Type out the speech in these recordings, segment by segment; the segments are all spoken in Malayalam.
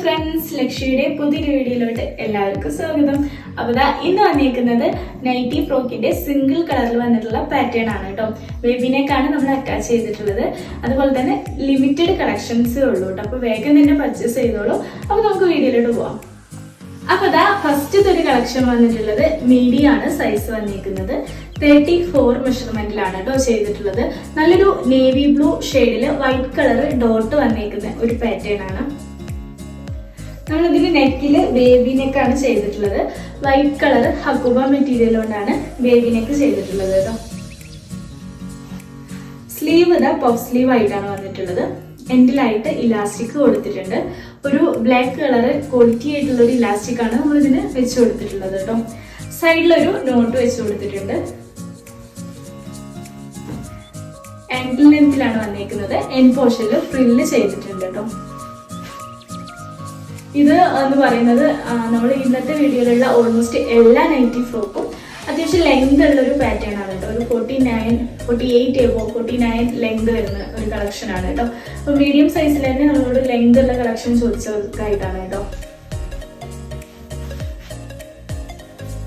ഫ്രണ്ട്സ് ലക്ഷ്യയുടെ പുതിയൊരു വീഡിയോയിലോട്ട് എല്ലാവർക്കും സ്വാഗതം. അപ്പോൾ ദാ ഇന്ന് വന്നിരിക്കുന്നത് നൈറ്റി ഫ്രോക്കിന്റെ സിംഗിൾ കളറിൽ വന്നിട്ടുള്ള പാറ്റേൺ ആണ് കേട്ടോ. വെബിനേക്കാണ് നമ്മൾ അറ്റാച്ച് ചെയ്തിട്ടുള്ളത്. അതുപോലെ തന്നെ ലിമിറ്റഡ് കളക്ഷൻസേ ഉള്ളൂ കേട്ടോ. അപ്പോൾ വേഗം തന്നെ പർച്ചേസ് ചെയ്തോളൂ. അപ്പോൾ നമുക്ക് വീഡിയോയിലോട്ട് പോവാം. അപ്പൊ ദാ ഫസ്റ്റ് ഒരു കളക്ഷൻ വന്നിട്ടുള്ളത് മീഡിയം ആണ് സൈസ് വന്നിരിക്കുന്നത്. തേർട്ടി ഫോർ മെഷർമെന്റിലാണ് കേട്ടോ ചെയ്തിട്ടുള്ളത്. നല്ലൊരു നേവി ബ്ലൂ ഷെയ്ഡിൽ വൈറ്റ് കളർ ഡോട്ട് വന്നിരിക്കുന്ന ഒരു പാറ്റേൺ ആണ്. നമ്മളിതിന് നെക്കിൽ ബേബി നെക്കാണ് ചെയ്തിട്ടുള്ളത്. വൈറ്റ് കളർ ഹക്കുബ മെറ്റീരിയൽ കൊണ്ടാണ് ബേബി നെക്ക് ചെയ്തിട്ടുള്ളത് കേട്ടോ. സ്ലീവ് ഇതാ പഫ് സ്ലീവ് ആയിട്ടാണ് വന്നിട്ടുള്ളത്. എൻഡിലായിട്ട് ഇലാസ്റ്റിക് കൊടുത്തിട്ടുണ്ട്. ഒരു ബ്ലാക്ക് കളർ ക്വാളിറ്റി ആയിട്ടുള്ള ഒരു ഇലാസ്റ്റിക് ആണ് നമ്മൾ ഇതിന് വെച്ച് കൊടുത്തിട്ടുള്ളത് കേട്ടോ. സൈഡിലൊരു നോട്ട് വെച്ച് കൊടുത്തിട്ടുണ്ട്. ആങ്കിൾ ലെങ്ത്തിലാണ് വന്നേക്കുന്നത്. എൻ പോർഷനിൽ ഫ്രില്ല് ചെയ്തിട്ടുണ്ട് കേട്ടോ. ഇത് എന്ന് പറയുന്നത് നമ്മൾ ഇന്നത്തെ വീഡിയോയിലുള്ള ഓൾമോസ്റ്റ് എല്ലാ നൈറ്റി ഫ്രോക്കും അത്യാവശ്യം ലെങ്ത് ഉള്ള ഒരു പാറ്റേൺ ആണ് കേട്ടോ. ഒരു forty nine forty eight elbow forty nine length വരുന്ന ഒരു കളക്ഷൻ ആണ് കേട്ടോ. അപ്പോൾ മീഡിയം സൈസിൽ തന്നെ നമ്മളോട് ലെങ്ത് ഉള്ള കളക്ഷൻ ചോദിച്ചതായിട്ടാണ് കേട്ടോ.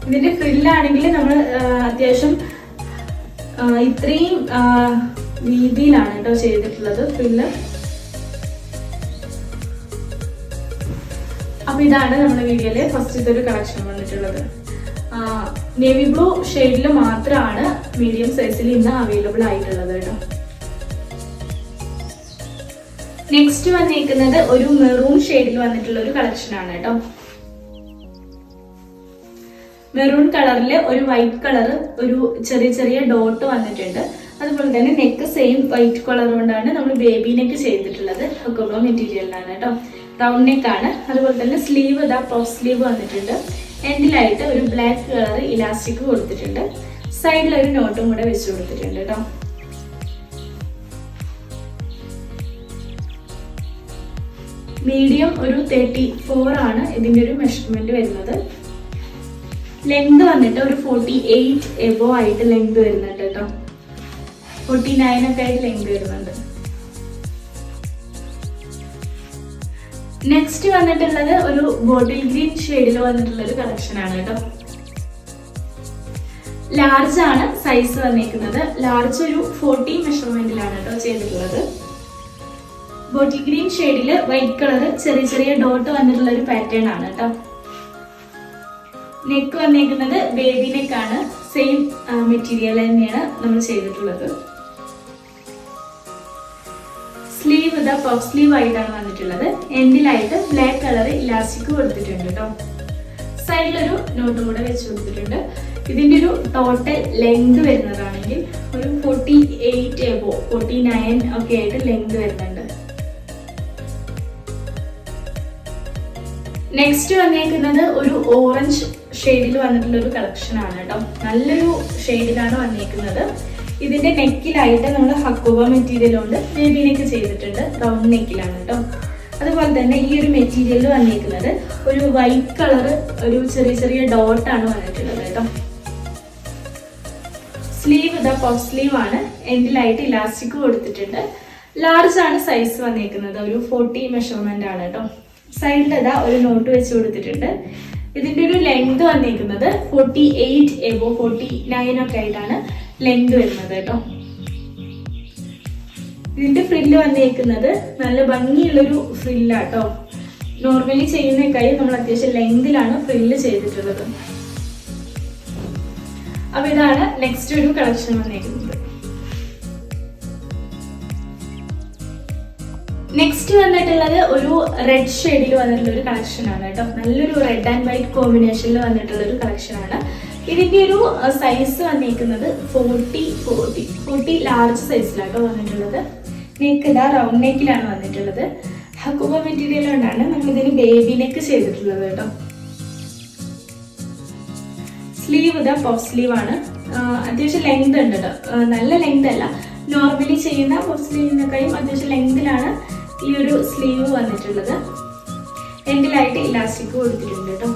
ഇതിന്റെ ഫ്രില്ലാണെങ്കിൽ നമ്മൾ അത്യാവശ്യം ഇത്രയും രീതിയിലാണ് കേട്ടോ ചെയ്തിട്ടുള്ളത് ഫ്രില്ല് അപ്പൊ ഇതാണ് നമ്മുടെ വീഡിയോയിലെ ഫസ്റ്റ് ഇതൊരു കളക്ഷൻ വന്നിട്ടുള്ളത്. നേവി ബ്ലൂ ഷെയ്ഡിൽ മാത്രമാണ് മീഡിയം സൈസിൽ ഇന്ന് അവൈലബിൾ ആയിട്ടുള്ളത് കേട്ടോ. നെക്സ്റ്റ് വന്നിരിക്കുന്നത് ഒരു മെറൂൺ ഷെയ്ഡിൽ വന്നിട്ടുള്ള ഒരു കളക്ഷൻ ആണ് കേട്ടോ. മെറൂൺ കളറിൽ ഒരു വൈറ്റ് കളർ ഒരു ചെറിയ ചെറിയ ഡോട്ട് വന്നിട്ടുണ്ട്. അതുപോലെ തന്നെ നെക്ക് സെയിം വൈറ്റ് കളർ കൊണ്ടാണ് നമ്മൾ ബേബി നെക്ക് ചെയ്തിട്ടുള്ളത്. ഹൊക്കോബോ മെറ്റീരിയലിലാണ് കേട്ടോ. റൗണ്ട് നെക്ക് ആണ് അതുപോലെ തന്നെ സ്ലീവ് ഇതാ പ്രോസ് സ്ലീവ് വന്നിട്ടുണ്ട്. എൻഡിലായിട്ട് ഒരു ബ്ലാക്ക് കളർ ഇലാസ്റ്റിക് കൊടുത്തിട്ടുണ്ട്. സൈഡിൽ ഒരു നോട്ടും കൂടെ വെച്ച് കൊടുത്തിട്ടുണ്ട് കേട്ടോ മീഡിയം ഒരു തേർട്ടി ഫോർ ആണ് ഇതിന്റെ ഒരു മെഷർമെന്റ് വരുന്നത്. ലെങ്ത് വന്നിട്ട് ഒരു ഫോർട്ടി എയ്റ്റ് എബോ ആയിട്ട് ലെങ്ത് വരുന്നുണ്ട് കേട്ടോ ഫോർട്ടി നയൻ ഒക്കെ ആയിട്ട് ലെങ്ത് വരുന്നുണ്ട്. നെക്സ്റ്റ് വന്നിട്ടുള്ളത് ഒരു ബോട്ടിൽ ഗ്രീൻ ഷെയ്ഡിൽ വന്നിട്ടുള്ള ഒരു കളക്ഷൻ ആണ് കേട്ടോ. ലാർജ് ആണ് സൈസ് വന്നിരിക്കുന്നത്. ലാർജ് ഒരു ഫോർട്ടി മെഷർമെന്റിലാണ് കേട്ടോ ചെയ്തിട്ടുള്ളത്. ബോട്ടിൽ ഗ്രീൻ ഷെയ്ഡിൽ വൈറ്റ് കളർ ചെറിയ ചെറിയ ഡോട്ട് വന്നിട്ടുള്ള ഒരു പാറ്റേൺ ആണ് കേട്ടോ. നെക്ക് വന്നിരിക്കുന്നത് ബേബി നെക്ക് ആണ്. സെയിം മെറ്റീരിയൽ തന്നെയാണ് നമ്മൾ ചെയ്തിട്ടുള്ളത്. സ്ലീവ് ഇതാ പഫ് സ്ലീവ് ആയിട്ടാണ് വന്നിട്ടുള്ളത്. എൻഡിലായിട്ട് ബ്ലാക്ക് കളർ ഇലാസ്റ്റിക് കൊടുത്തിട്ടുണ്ട് കേട്ടോ സൈഡിലൊരു നോട്ട് കൂടെ വെച്ച് കൊടുത്തിട്ടുണ്ട്. ഇതിന്റെ ഒരു ടോട്ടൽ ലെങ്ത് വരുന്നതാണെങ്കിൽ ഒരു forty eight above forty nine ഒക്കെ ആയിട്ട് ലെങ്ത് വരുന്നുണ്ട്. നെക്സ്റ്റ് വന്നേക്കുന്നത് ഒരു ഓറഞ്ച് ഷെയ്ഡിൽ വന്നിട്ടുള്ള ഒരു കളക്ഷൻ ആണ് കേട്ടോ നല്ലൊരു ഷെയ്ഡിലാണ് വന്നേക്കുന്നത്. ഇതിന്റെ നെക്കിലായിട്ട് നമ്മൾ ഹക്കുവ മെറ്റീരിയൽ കൊണ്ട് ബേബി നെക്ക് ചെയ്തിട്ടുണ്ട്. റൗണ്ട് നെക്കിലാണ് കേട്ടോ അതുപോലെ തന്നെ ഈ ഒരു മെറ്റീരിയൽ വന്നിരിക്കുന്നത് ഒരു വൈറ്റ് കളർ ഒരു ചെറിയ ചെറിയ ഡോട്ട് ആണ് വന്നിട്ടുള്ളത് കേട്ടോ. സ്ലീവ് ഇതാ പഫ് സ്ലീവ് ആണ്. എൻഡിലായിട്ട് ഇലാസ്റ്റിക് കൊടുത്തിട്ടുണ്ട് ലാർജ് ആണ് സൈസ് വന്നിരിക്കുന്നത് ഒരു ഫോർട്ടി മെഷർമെന്റ് ആണ് കേട്ടോ. സൈഡിൽ ഇതാ ഒരു നോട്ട് വെച്ച് കൊടുത്തിട്ടുണ്ട്. ഇതിന്റെ ഒരു ലെങ്ത് വന്നിരിക്കുന്നത് forty eight above forty nine ഒക്കെ ആയിട്ടാണ് ലെങ്ത് വരുന്നത് കേട്ടോ. ഇതിന്റെ ഫ്രില്ല് വന്നിരിക്കുന്നത് നല്ല ഭംഗിയുള്ളൊരു ഫ്രില്ലാട്ടോ നോർമലി ചെയ്യുന്നേക്കായി നമ്മൾ അത്യാവശ്യം ലെങ്തിലാണ് ഫ്രില്ല് ചെയ്തിട്ടുള്ളത്. അപ്പൊ ഇതാണ് നെക്സ്റ്റ് ഒരു കളക്ഷൻ വന്നിരിക്കുന്നത് നെക്സ്റ്റ് വന്നിട്ടുള്ളത് ഒരു റെഡ് ഷെയ്ഡിൽ വന്നിട്ടുള്ള ഒരു കളക്ഷൻ ആണ് കേട്ടോ. നല്ലൊരു റെഡ് ആൻഡ് വൈറ്റ് കോമ്പിനേഷനിൽ വന്നിട്ടുള്ള ഒരു കളക്ഷൻ ആണ്. ഇതിന്റെ ഒരു സൈസ് വന്നിരിക്കുന്നത് ഫോർട്ടി ഫോർട്ടി ഫോർട്ടി ലാർജ് സൈസിലാട്ടോ വന്നിട്ടുള്ളത്. നെക്ക് ഇതാ റൗണ്ട് നെക്കിലാണ് വന്നിട്ടുള്ളത്. ഹക്കുബ മെറ്റീരിയൽ കൊണ്ടാണ് നമ്മൾ ഇതിന് ബേബി നെക്ക് ചെയ്തിട്ടുള്ളത് കേട്ടോ. സ്ലീവ് ഇതാ പഫ് സ്ലീവ് ആണ്. അത്യാവശ്യം ലെങ്ത് ഉണ്ട് കേട്ടോ നല്ല ലെങ്ത് അല്ല. നോർമലി ചെയ്യുന്ന പഫ് സ്ലീവിനേക്കാളും അത്യാവശ്യം ലെങ്തിലാണ് ഈ ഒരു സ്ലീവ് വന്നിട്ടുള്ളത്. എൻഡിലായിട്ട് ഇലാസ്റ്റിക് കൊടുത്തിട്ടുണ്ട് കേട്ടോ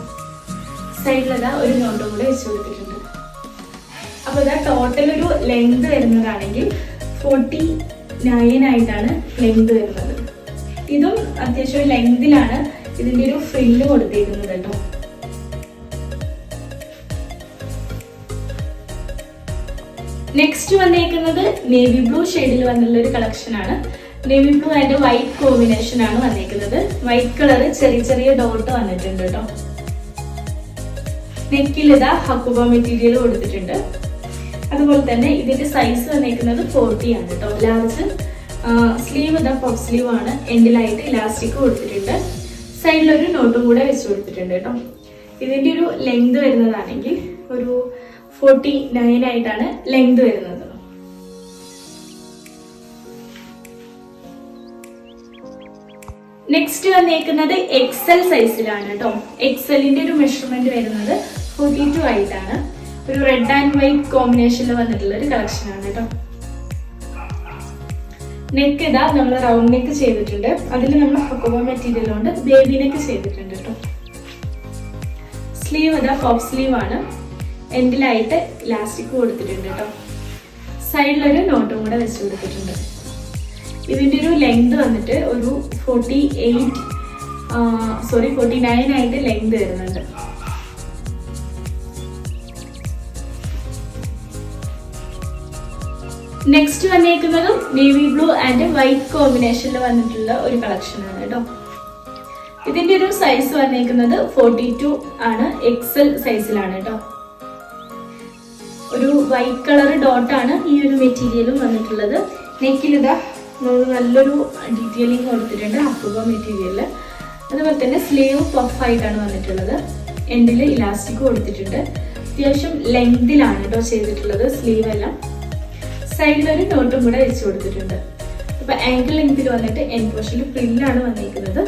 സൈഡിലതാ ഒരു നോട്ടും കൂടെ വെച്ച് കൊടുത്തിട്ടുണ്ട്. അപ്പോൾ ഇതാ ടോട്ടൽ ഒരു ലെങ്ത് വരുന്നതാണെങ്കിൽ ഫോർട്ടി നയൻ ആയിട്ടാണ് ലെങ്ത് വരുന്നത്. ഇതും അത്യാവശ്യം ലെങ്തിലാണ് ഇതിന്റെ ഒരു ഫ്രില്ല് കൊടുത്തിരിക്കുന്നത് കേട്ടോ. നെക്സ്റ്റ് വന്നേക്കുന്നത് നേവി ബ്ലൂ ഷെയ്ഡിൽ വന്നുള്ള ഒരു കളക്ഷൻ ആണ്. Navy blue and white combination ആണ് വന്നേക്കുന്നത്. വൈറ്റ് കളർ ചെറിയ ചെറിയ ഡോട്ട് വന്നിട്ടുണ്ട് കേട്ടോ. നെക്കിലിതാ ഹക്കുബ മെറ്റീരിയൽ കൊടുത്തിട്ടുണ്ട്. അതുപോലെ തന്നെ ഇതിന്റെ സൈസ് വന്നേക്കുന്നത് ഫോർട്ടി ആണ് കേട്ടോ ലാർജ് സ്ലീവ് ഇതാ പഫ് സ്ലീവ് ആണ്. എൻഡിലായിട്ട് ഇലാസ്റ്റിക് കൊടുത്തിട്ടുണ്ട്. സൈഡിലൊരു നോട്ടും കൂടെ വെച്ച് കൊടുത്തിട്ടുണ്ട് കേട്ടോ ഇതിന്റെ ഒരു ലെങ്ത് വരുന്നതാണെങ്കിൽ ഒരു ഫോർട്ടി നയൻ ആയിട്ടാണ് ലെങ്ത് വരുന്നത്. നെക്സ്റ്റ് വന്നേക്കുന്നത് എക്സൽ സൈസിലാണ് കേട്ടോ എക്സലിന്റെ ഒരു മെഷർമെന്റ് വരുന്നത് ഫോർട്ടി ടു ആയിട്ടാണ്. ഒരു റെഡ് ആൻഡ് വൈറ്റ് കോമ്പിനേഷനിൽ വന്നിട്ടുള്ള ഒരു കളക്ഷൻ ആണ് കേട്ടോ. നെക്ക് ഇതാ നമ്മൾ റൗണ്ട് നെക്ക് ചെയ്തിട്ടുണ്ട്. അതിൽ നമ്മൾ ഹക്കോബ മെറ്റീരിയൽ കൊണ്ട് ബേബി നെക്ക് ചെയ്തിട്ടുണ്ട് കേട്ടോ. സ്ലീവ് ഇതാ പഫ് സ്ലീവ് ആണ്. എൻഡിലായിട്ട് ഇലാസ്റ്റിക് കൊടുത്തിട്ടുണ്ട് കേട്ടോ. സൈഡിലൊരു നോട്ടും കൂടെ വെച്ച് കൊടുത്തിട്ടുണ്ട്. ഇതിന്റെ ഒരു ലെങ്ത് വന്നിട്ട് ഒരു forty eight sorry forty nine ആയിട്ട് ലെങ്ത് വരുന്നുണ്ട്. നെക്സ്റ്റ് വന്നേക്കുന്നതും നേവി ബ്ലൂ ആൻഡ് വൈറ്റ് കോമ്പിനേഷനിൽ വന്നിട്ടുള്ള ഒരു കളക്ഷൻ ആണ് കേട്ടോ ഇതിന്റെ ഒരു സൈസ് വന്നേക്കുന്നത് ഫോർട്ടി ടു ആണ് എക്സൽ സൈസിലാണ് കേട്ടോ ഒരു വൈറ്റ് കളർ ഡോട്ട് ആണ് ഈ ഒരു മെറ്റീരിയലും വന്നിട്ടുള്ളത്. നെക്കിൽ ഇതാ നമ്മൾ നല്ലൊരു ഡീറ്റെയിലിംഗ് കൊടുത്തിട്ടുണ്ട് അപ്പുക മെറ്റീരിയലിൽ അതുപോലെ തന്നെ സ്ലീവ് പഫ് ആയിട്ടാണ് വന്നിട്ടുള്ളത്. എൻഡിൽ ഇലാസ്റ്റിക് കൊടുത്തിട്ടുണ്ട്. അത്യാവശ്യം ലെങ്തിലാണ് കേട്ടോ ചെയ്തിട്ടുള്ളത് സ്ലീവ് എല്ലാം. സൈഡിൽ ഒരു നോട്ടും കൂടെ വെച്ച് കൊടുത്തിട്ടുണ്ട്. അപ്പൊ ആങ്കിൾ ലെങ്ത്തിൽ വന്നിട്ട് എൻ പോർഷനിൽ പ്രില്ലാണ് വന്നിരിക്കുന്നത്.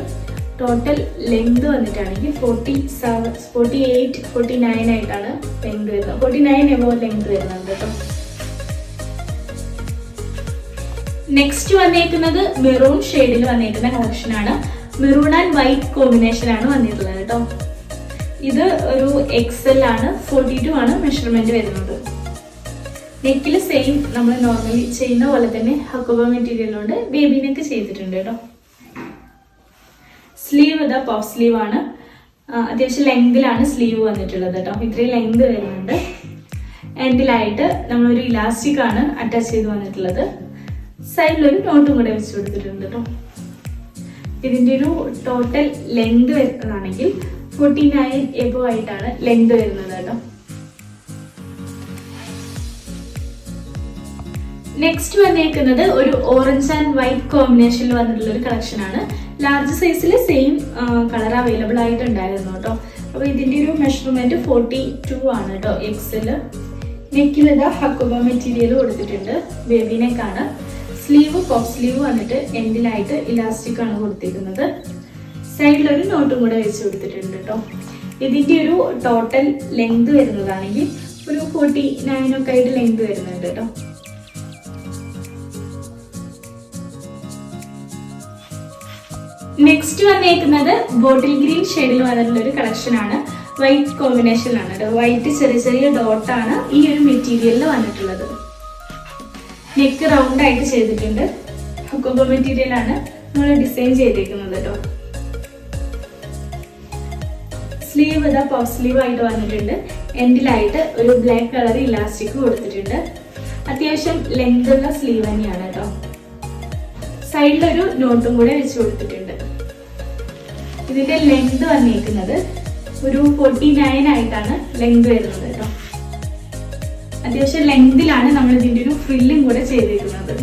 Total length വന്നിട്ടാണെങ്കിൽ forty seven forty eight forty nine ആയിട്ടാണ് ലെങ്ത് വരുന്നത്. ഫോർട്ടി നയൻ എബോ ലെങ്ത് വരുന്നത് കേട്ടോ. നെക്സ്റ്റ് വന്നേക്കുന്നത് മെറൂൺ ഷെയ്ഡിൽ വന്നേക്കുന്ന ഓപ്ഷൻ ആണ്. മെറൂൺ ആൻഡ് വൈറ്റ് കോമ്പിനേഷൻ ആണ് വന്നിട്ടുള്ളത് കേട്ടോ. ഇത് ഒരു എക്സൽ ആണ് ഫോർട്ടി ടു ആണ് മെഷർമെന്റ് വരുന്നത്. നെക്കിൽ സെയിം നമ്മൾ നോർമലി ചെയ്യുന്ന പോലെ തന്നെ ഹക്കോബ മെറ്റീരിയൽ കൊണ്ട് ബേബി നെക്ക് ചെയ്തിട്ടുണ്ട് കേട്ടോ. സ്ലീവ് ഇതാ പഫ് സ്ലീവ് ആണ്. അത്യാവശ്യം ലെങ്തിലാണ് സ്ലീവ് വന്നിട്ടുള്ളത് കേട്ടോ. ഇത്രയും ലെങ്ത് വരുന്നുണ്ട്. എൻഡിലായിട്ട് നമ്മളൊരു ഇലാസ്റ്റിക് ആണ് അറ്റാച്ച് ചെയ്ത് വന്നിട്ടുള്ളത്. സൈഡിൽ ഒരു നോട്ടും കൂടെ വെച്ച് കൊടുത്തിട്ടുണ്ട് കേട്ടോ. ഇതിന്റെ ഒരു ടോട്ടൽ ലെങ്ത് വരുന്നതാണെങ്കിൽ ഫോർട്ടി നയൻ എബോ ആയിട്ടാണ് ലെങ്ത് വരുന്നത് കേട്ടോ. നെക്സ്റ്റ് വന്നേക്കുന്നത് ഒരു ഓറഞ്ച് ആൻഡ് വൈറ്റ് കോമ്പിനേഷനിൽ വന്നിട്ടുള്ള ഒരു കളക്ഷൻ ആണ്. ലാർജ് സൈസിൽ സെയിം കളർ അവൈലബിൾ ആയിട്ടുണ്ടായിരുന്നു കേട്ടോ അപ്പൊ ഇതിന്റെ ഒരു മെഷർമെന്റ് ഫോർട്ടി ടു ആണ് കേട്ടോ എക്സിൽ നെക്കിൽ ഇതാ ഹക്കുബ മെറ്റീരിയൽ കൊടുത്തിട്ടുണ്ട്. ബേബി നെക്കാണ് സ്ലീവ് പോപ്പ് സ്ലീവ് വന്നിട്ട് എൻഡിലായിട്ട് ഇലാസ്റ്റിക് ആണ് കൊടുത്തിരിക്കുന്നത്. സൈഡിലൊരു നോട്ടും കൂടെ വെച്ച് കൊടുത്തിട്ടുണ്ട് കേട്ടോ ഇതിന്റെ ഒരു ടോട്ടൽ ലെങ്ത് വരുന്നതാണെങ്കിൽ ഒരു ഫോർട്ടി നയൻ ഒക്കെ ആയിട്ട് ലെങ്ത് വരുന്നുണ്ട് കേട്ടോ നെക്സ്റ്റ് വന്നേക്കുന്നത് ബോട്ടിൽ ഗ്രീൻ ഷെയ്ഡിൽ വന്നിട്ടുള്ള ഒരു കളക്ഷൻ ആണ്. വൈറ്റ് കോമ്പിനേഷനിലാണ് കേട്ടോ വൈറ്റ് ചെറിയ ചെറിയ ഡോട്ട് ആണ് ഈ ഒരു മെറ്റീരിയലിൽ വന്നിട്ടുള്ളത്. നെക്ക് റൗണ്ട് ആയിട്ട് ചെയ്തിട്ടുണ്ട്. ഹുക്കുബ മെറ്റീരിയലാണ് നമ്മൾ ഡിസൈൻ ചെയ്തേക്കുന്നത് കേട്ടോ സ്ലീവ് ഇതാ പഫ് സ്ലീവ് ആയിട്ട് വന്നിട്ടുണ്ട്. എൻഡിലായിട്ട് ഒരു ബ്ലാക്ക് കളർ ഇലാസ്റ്റിക് കൊടുത്തിട്ടുണ്ട്. അത്യാവശ്യം ലെങ്ത് ഉള്ള സ്ലീവ് തന്നെയാണ് കേട്ടോ സൈഡിലൊരു നോട്ടും കൂടെ വെച്ച് കൊടുത്തിട്ടുണ്ട്. ഇതിന്റെ ലെങ്ത് വന്നിരിക്കുന്നത് ഒരു ഫോർട്ടി നയൻ ആയിട്ടാണ് ലെങ്ത് വരുന്നത് കേട്ടോ. അത്യാവശ്യം ലെങ്തിലാണ് നമ്മൾ ഇതിന്റെ ഒരു ഫ്രില്ലും കൂടെ ചെയ്തിരിക്കുന്നത്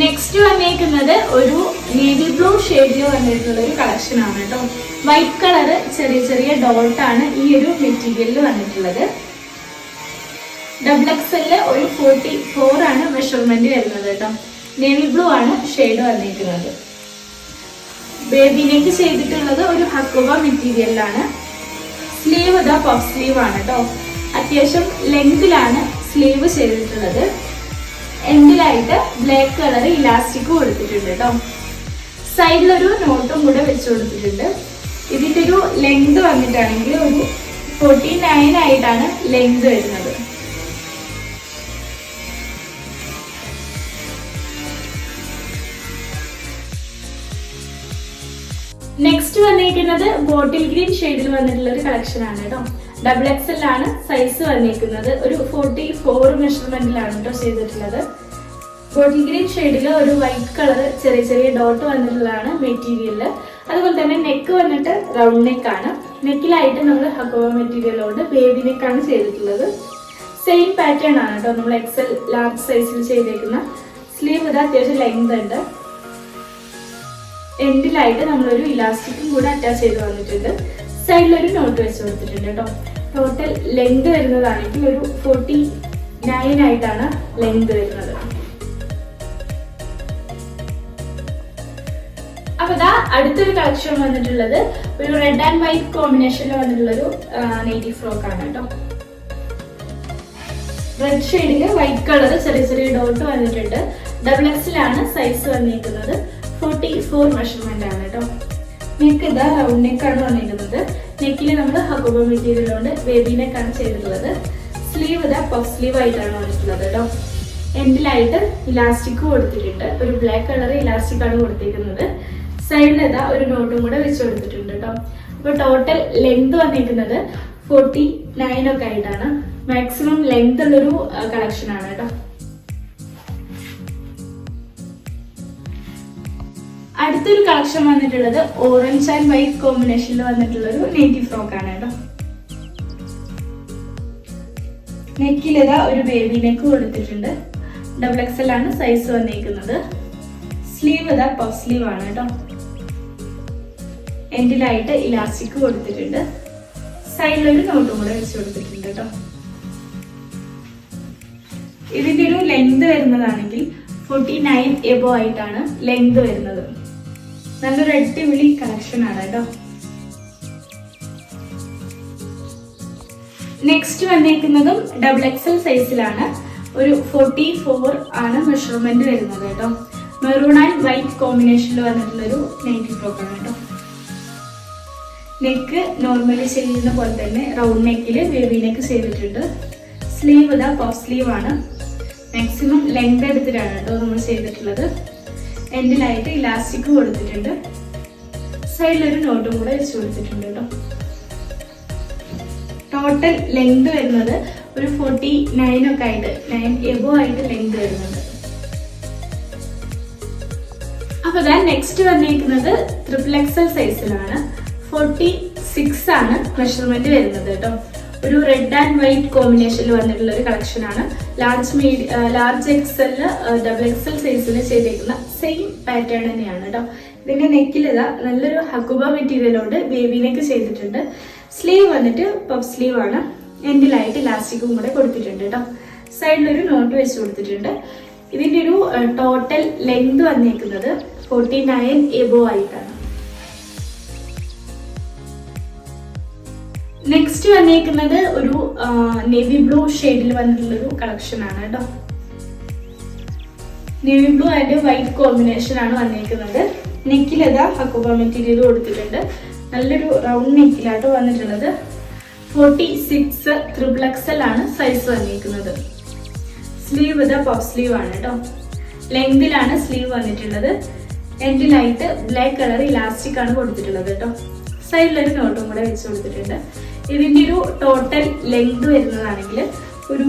നെക്സ്റ്റ് വന്നേക്കുന്നത് ഒരു നേവി ബ്ലൂ ഷെയ്ഡിൽ വന്നിട്ടുള്ള ഒരു കളക്ഷൻ ആണ് കേട്ടോ. വൈറ്റ് കളർ ചെറിയ ചെറിയ ഡോട്ടാണ് ഈ ഒരു മെറ്റീരിയലിൽ വന്നിട്ടുള്ളത്. ഡബിൾ എക്സ് എക്സലിൽ ഒരു ഫോർട്ടി ഫോർ ആണ് മെഷർമെന്റ് വരുന്നത് കേട്ടോ. നേവി ബ്ലൂ ആണ് ഷെയ്ഡ് വന്നിരിക്കുന്നത്. നെക്ക് ചെയ്തിട്ടുള്ളത് ഒരു ഹക്കുവ മെറ്റീരിയലാണ് സ്ലീവ് ഇതാ പഫ് സ്ലീവ് ആണ് കേട്ടോ അത്യാവശ്യം ലെങ്തിലാണ് സ്ലീവ് ചെയ്തിട്ടുള്ളത്. എൻഡിലായിട്ട് ബ്ലാക്ക് കളർ ഇലാസ്റ്റിക് കൊടുത്തിട്ടുണ്ട് കേട്ടോ സൈഡിലൊരു നോട്ടും കൂടെ വെച്ച് കൊടുത്തിട്ടുണ്ട്. ഇതിന്റെ ഒരു ലെങ്ത് വന്നിട്ടാണെങ്കിൽ ഒരു ഫോർട്ടി നയൻ ആയിട്ടാണ് ലെങ്ത് വരുന്നത്. നെക്സ്റ്റ് വന്നിരിക്കുന്നത് ബോട്ടിൽ ഗ്രീൻ ഷെയ്ഡിൽ വന്നിട്ടുള്ള ഒരു കളക്ഷൻ ആണ് കേട്ടോ. ഡബിൾ എക്സ് ആണ് സൈസ് വന്നിരിക്കുന്നത് ഒരു ഫോർട്ടി ഫോർ മെഷർമെന്റിലാണ് കേട്ടോ ചെയ്തിട്ടുള്ളത്. ബോട്ടിൽ ഗ്രീൻ ഷെയ്ഡിൽ ഒരു വൈറ്റ് കളർ ചെറിയ ചെറിയ ഡോട്ട് വന്നിട്ടുള്ളതാണ് മെറ്റീരിയൽ അതുപോലെ തന്നെ നെക്ക് വന്നിട്ട് റൗണ്ട് നെക്ക് ആണ്. നെക്കിലായിട്ട് നമ്മൾ ഹക്കോവ മെറ്റീരിയൽ കൊണ്ട് ബേബി നെക്കാണ് ചെയ്തിട്ടുള്ളത്. സെയിം പാറ്റേൺ ആണ് കേട്ടോ നമ്മൾ എക്സൽ ലാർജ് സൈസിൽ ചെയ്തേക്കുന്ന. സ്ലീവ് ഇത് അത്യാവശ്യം ലെങ്ത് ഉണ്ട്. എൻഡിലായിട്ട് നമ്മളൊരു ഇലാസ്റ്റിക്കും കൂടെ അറ്റാച്ച് ചെയ്ത് വന്നിട്ടുണ്ട്. സൈഡിലൊരു നോട്ട് വെച്ച് കൊടുത്തിട്ടുണ്ട് കേട്ടോ ടോട്ടൽ ലെങ്ത് വരുന്നതാണെങ്കിൽ ഒരു ഫോർട്ടി നയൻ ആയിട്ടാണ് ലെങ്ത് വരുന്നത്. അപ്പൊ ഇതാ അടുത്തൊരു കളക്ഷൻ വന്നിട്ടുള്ളത് ഒരു റെഡ് ആൻഡ് വൈറ്റ് കോമ്പിനേഷനിൽ വന്നിട്ടുള്ള ഒരു നെയ്റ്റി ഫ്രോക്ക് ആണ് കേട്ടോ റെഡ് ഷെയ്ഡിൽ വൈറ്റ് കളർ ചെറിയ ചെറിയ ഡോട്ട് വന്നിട്ടുണ്ട്. ഡബിൾ എക്സിലാണ് സൈസ് വന്നിരിക്കുന്നത് ഫോർട്ടി ഫോർ മെഷർമെന്റ് ആണ് കേട്ടോ. നെക്ക് ഇതാ റൗണ്ട് നെക്കാണ് വന്നിരിക്കുന്നത്. നെക്കിൽ നമ്മൾ ഹക്കോബ മെറ്റീരിയൽ കൊണ്ട് ബേബി നെക്കാണ് ചെയ്തിട്ടുള്ളത്. സ്ലീവ് ഇതാ പഫ് സ്ലീവ് ആയിട്ടാണ് വന്നിട്ടുള്ളത് കേട്ടോ. എൻഡിലായിട്ട് ഇലാസ്റ്റിക് കൊടുത്തിട്ടുണ്ട്. ഒരു ബ്ലാക്ക് കളർ ഇലാസ്റ്റിക് ആണ് കൊടുത്തിരിക്കുന്നത്. സൈഡിൽ ഇതാ ഒരു നോട്ടും കൂടെ വെച്ച് കൊടുത്തിട്ടുണ്ട് കേട്ടോ. അപ്പൊ ടോട്ടൽ ലെങ്ത് വന്നിരിക്കുന്നത് ഫോർട്ടി നയൻ ഒക്കെ ആയിട്ടാണ്. മാക്സിമം ലെങ്ത് ഉള്ളൊരു കളക്ഷൻ ആണ് കേട്ടോ. അടുത്തൊരു കളക്ഷൻ വന്നിട്ടുള്ളത് ഓറഞ്ച് ആൻഡ് വൈറ്റ് കോമ്പിനേഷനിൽ വന്നിട്ടുള്ള ഒരു നെറ്റി ഫ്രോക്ക് ആണ് കേട്ടോ. നെക്കിലിതാ ഒരു ബേബി നെക്ക് കൊടുത്തിട്ടുണ്ട്. ഡബിൾ എക്സൽ ആണ് സൈസ് വന്നിരിക്കുന്നത്. സ്ലീവ് ഇതാ പഫ് സ്ലീവ് ആണ് കേട്ടോ. എൻഡിലായിട്ട് ഇലാസ്റ്റിക് കൊടുത്തിട്ടുണ്ട്. സൈഡിലൊരു നോട്ടും കൂടെ വെച്ച് കൊടുത്തിട്ടുണ്ട് കേട്ടോ. ഇതിന്റെ ഒരു ലെങ്ത് വരുന്നതാണെങ്കിൽ ഫോർട്ടി നയൻ എബോ ആയിട്ടാണ് ലെങ്ത് വരുന്നത്. നല്ലൊരു അടിപൊളി കളക്ഷൻ ആണ് കേട്ടോ. നെക്സ്റ്റ് വന്നേക്കുന്നതും ഡബിൾ എക്സൽ സൈസിലാണ് ഒരു ഫോർട്ടി ഫോർ ആണ് മെഷർമെന്റ് വരുന്നത് കേട്ടോ. മെറൂൺ ആൻഡ് വൈറ്റ് കോമ്പിനേഷനിൽ വന്നിട്ടുള്ള ഒരു നൈറ്റി ആണ് കേട്ടോ. നെക്ക് നോർമലി ചെയ്യുന്ന പോലെ തന്നെ റൗണ്ട് നെക്കിൽ വേവി നെക്ക് ചെയ്തിട്ടുണ്ട്. സ്ലീവ് ഇതാ പോസ്റ്റ് സ്ലീവ് ആണ്. മാക്സിമം ലെങ്ത് എടുത്തിട്ടാണ് കേട്ടോ നമ്മൾ ചെയ്തിട്ടുള്ളത്. എൻഡിലായിട്ട് ഇലാസ്റ്റിക് കൊടുത്തിട്ടുണ്ട്. സൈഡിലൊരു നോട്ടും കൂടെ വെച്ച് കൊടുത്തിട്ടുണ്ട് കേട്ടോ ടോട്ടൽ ലെങ്ത് വരുന്നത് ഒരു ഫോർട്ടി നയൻ ഒക്കെ ആയിട്ട് നയൻ എബോ ആയിട്ട് ലെങ്ത് വരുന്നുണ്ട്. അപ്പൊ ഞാൻ നെക്സ്റ്റ് വന്നിരിക്കുന്നത് ട്രിപ്പിൾ എക്സൽ സൈസിലാണ് ഫോർട്ടി സിക്സ് ആണ് മെഷർമെന്റ് വരുന്നത് കേട്ടോ ഒരു റെഡ് ആൻഡ് വൈറ്റ് കോമ്പിനേഷനിൽ വന്നിട്ടുള്ള ഒരു കളക്ഷൻ ആണ്. ലാർജ് മീഡിയ ലാർജ് എക്സലിൽ ഡബിൾ എക്സൽ സൈസിൽ ചെയ്തേക്കുന്ന സെയിം പാറ്റേൺ തന്നെയാണ് കേട്ടോ ഇതിന്റെ നെക്കിലിതാ നല്ലൊരു ഹക്കുബ മെറ്റീരിയലോണ്ട് ബേബി നെക്ക് ചെയ്തിട്ടുണ്ട്. സ്ലീവ് വന്നിട്ട് പഫ് സ്ലീവ് ആണ്. എൻഡിലായിട്ട് ഇലാസ്റ്റിക്കും കൂടെ കൊടുത്തിട്ടുണ്ട് കേട്ടോ സൈഡിലൊരു നോട്ട് വെച്ച് കൊടുത്തിട്ടുണ്ട്. ഇതിന്റെ ഒരു ടോട്ടൽ ലെങ്ത് വന്നേക്കുന്നത് ഫോർട്ടി നയൻ എബോ ആയിട്ടാണ്. നെക്സ്റ്റ് വന്നേക്കുന്നത് ഒരു നേവി ബ്ലൂ ഷെയ്ഡിൽ വന്നിട്ടുള്ള ഒരു കളക്ഷൻ ആണ് കേട്ടോ navy blue and white combination ആണ് വന്നേക്കുന്നത്. നെക്കിലതാ ഹക്കോബ മെറ്റീരിയൽ കൊടുത്തിട്ടുണ്ട്. നല്ലൊരു റൗണ്ട് നെക്കിലാട്ട് വന്നിട്ടുള്ളത്. ഫോർട്ടി സിക്സ് ത്രിബിൾ എക്സൽ ആണ് സൈസ് വന്നിരിക്കുന്നത് സ്ലീവ് ഇതാ പഫ് സ്ലീവ് ആണ് കേട്ടോ ലെങ്തിലാണ് സ്ലീവ് വന്നിട്ടുള്ളത്. എൻഡിലായിട്ട് ബ്ലാക്ക് കളർ ഇലാസ്റ്റിക് ആണ് കൊടുത്തിട്ടുള്ളത് കേട്ടോ സൈഡിലൊരു നോട്ടും കൂടെ വെച്ച് കൊടുത്തിട്ടുണ്ട്. ഇതിന്റെ ഒരു ടോട്ടൽ ലെങ്ത് വരുന്നതാണെങ്കിൽ ഒരു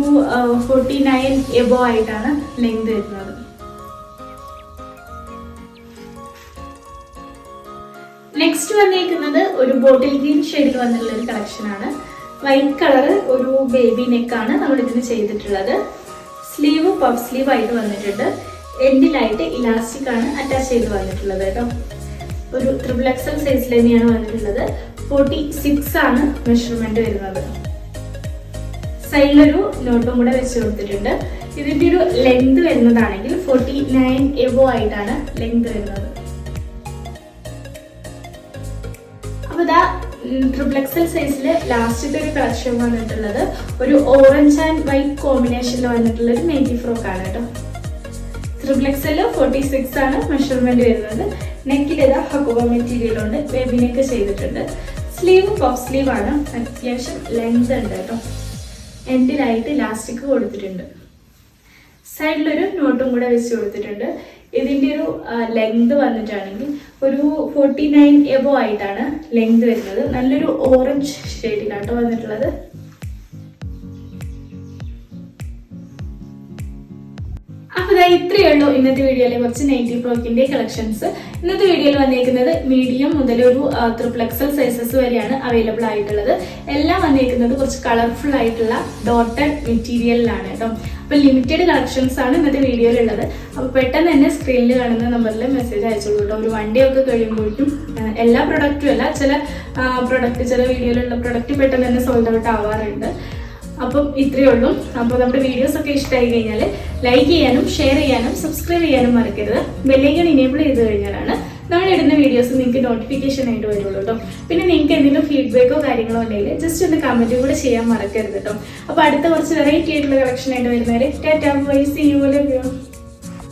ഫോർട്ടി നയൻ എബോ ആയിട്ടാണ് ലെങ്ത് വരുന്നത്. നെക്സ്റ്റ് വന്നേക്കുന്നത് ഒരു ബോട്ടിൽ ഗ്രീൻ ഷെയ്ഡിൽ വന്നിട്ടുള്ള ഒരു കളക്ഷനാണ് വൈറ്റ് കളർ ഒരു ബേബി നെക്കാണ് നമ്മൾ ഇതിന് ചെയ്തിട്ടുള്ളത്. സ്ലീവ് പഫ് സ്ലീവ് ആയിട്ട് വന്നിട്ടുണ്ട്. എൻഡിലായിട്ട് ഇലാസ്റ്റിക് ആണ് അറ്റാച്ച് ചെയ്ത് വന്നിട്ടുള്ളത് കേട്ടോ. ഒരു ത്രിബിൾ എക്സൽ സൈസിൽ തന്നെയാണ് വന്നിട്ടുള്ളത്. ഫോർട്ടി സിക്സ് ആണ് മെഷർമെന്റ് വരുന്നത്. സൈഡിലൊരു നോട്ടും കൂടെ വെച്ച് കൊടുത്തിട്ടുണ്ട്. ഇതിന്റെ ഒരു ലെങ്ത് വരുന്നതാണെങ്കിൽ ഫോർട്ടി നയൻ എബോ ആയിട്ടാണ് ലെങ്ത് വരുന്നത്. അപ്പൊ ഇതാ ട്രിപ്ലക്സൽ സൈസിൽ ലാസ്റ്റത്തെ ഒരു കളക്ഷൻ വന്നിട്ടുള്ളത് ഒരു ഓറഞ്ച് ആൻഡ് വൈറ്റ് കോമ്പിനേഷനിൽ വന്നിട്ടുള്ള ഒരു മേഗി ഫ്രോക്ക് ആണ് കേട്ടോ. ട്രിപ്പിൾ എക്സൽ ഫോർട്ടി സിക്സ് ആണ് മെഷർമെന്റ് വരുന്നത്. നെക്കിൽ ഇതാ ഹക്കുബ മെറ്റീരിയൽ ഉണ്ട്. വെബിനൊക്കെ നെക്ക് ചെയ്തിട്ടുണ്ട്. സ്ലീവ് പഫ് സ്ലീവ് ആണ്. അത്യാവശ്യം ലെങ്ത് ഉണ്ട് കേട്ടോ. എൻഡിലായിട്ട് ഇലാസ്റ്റിക് കൊടുത്തിട്ടുണ്ട്. സൈഡിലൊരു നോട്ടും കൂടെ വെച്ച് കൊടുത്തിട്ടുണ്ട്. ഇതിന്റെ ഒരു ലെങ്ത് വന്നിട്ടാണെങ്കിൽ ഒരു ഫോർട്ടി നയൻ എബോ ആയിട്ടാണ് ലെങ്ത് വരുന്നത്. നല്ലൊരു ഓറഞ്ച് ഷെയ്ഡിലാട്ടോ വന്നിട്ടുള്ളത്. അപ്പൊ ഇതാ ഇത്രയേ ഉള്ളൂ ഇന്നത്തെ വീഡിയോയിലെ കുറച്ച് നൈന്റി ഫ്രോക്കിന്റെ കളക്ഷൻസ് ഇന്നത്തെ വീഡിയോയിൽ വന്നേക്കുന്നത് മീഡിയം മുതൽ ഒരു ത്രിപ്പിൾ എക്സൽ സൈസസ് വരെയാണ് അവൈലബിൾ ആയിട്ടുള്ളത്. എല്ലാം വന്നേക്കുന്നത് കുറച്ച് കളർഫുൾ ആയിട്ടുള്ള ഡോട്ടഡ് മെറ്റീരിയലിലാണ് കേട്ടോ അപ്പൊ ലിമിറ്റഡ് കളക്ഷൻസ് ആണ് ഇന്നത്തെ വീഡിയോയിലുള്ളത് അപ്പൊ പെട്ടെന്ന് തന്നെ സ്ക്രീനിൽ കാണുന്ന നമ്പറിൽ മെസ്സേജ് അയച്ചോളൂ കേട്ടോ ഒരു വൺ ഡേ ഒക്കെ കഴിയുമ്പോഴേക്കും ആ, എല്ലാ പ്രൊഡക്റ്റും അല്ല ചില പ്രൊഡക്റ്റ് ചില വീഡിയോയിലുള്ള പ്രൊഡക്റ്റ് പെട്ടെന്ന് തന്നെ സോൾഡ് ഔട്ട് ആവാറുണ്ട്. അപ്പം ഇത്രയേ ഉള്ളൂ. അപ്പോൾ നമ്മുടെ വീഡിയോസ് ഒക്കെ ഇഷ്ടമായി കഴിഞ്ഞാൽ ലൈക്ക് ചെയ്യാനും ഷെയർ ചെയ്യാനും സബ്സ്ക്രൈബ് ചെയ്യാനും മറക്കരുത്. ബെല്ലൈക്കൺ ഇനേബിൾ ചെയ്ത് കഴിഞ്ഞാലാണ് നമ്മൾ ഇടുന്ന വീഡിയോസ് നിങ്ങൾക്ക് നോട്ടിഫിക്കേഷൻ ആയിട്ട് വരുള്ളൂ കേട്ടോ പിന്നെ നിങ്ങൾക്ക് എന്തെങ്കിലും ഫീഡ്ബാക്കോ കാര്യങ്ങളോ ഉണ്ടെങ്കിൽ ജസ്റ്റ് ഒന്ന് കമന്റ് കൂടെ ചെയ്യാൻ മറക്കരുത് കേട്ടോ അപ്പോൾ അടുത്ത കുറച്ച് വെറൈറ്റി ആയിട്ടുള്ള കളക്ഷൻ ആയിട്ട് വരുന്നവരെ ടാറ്റാ ബൈ സി യു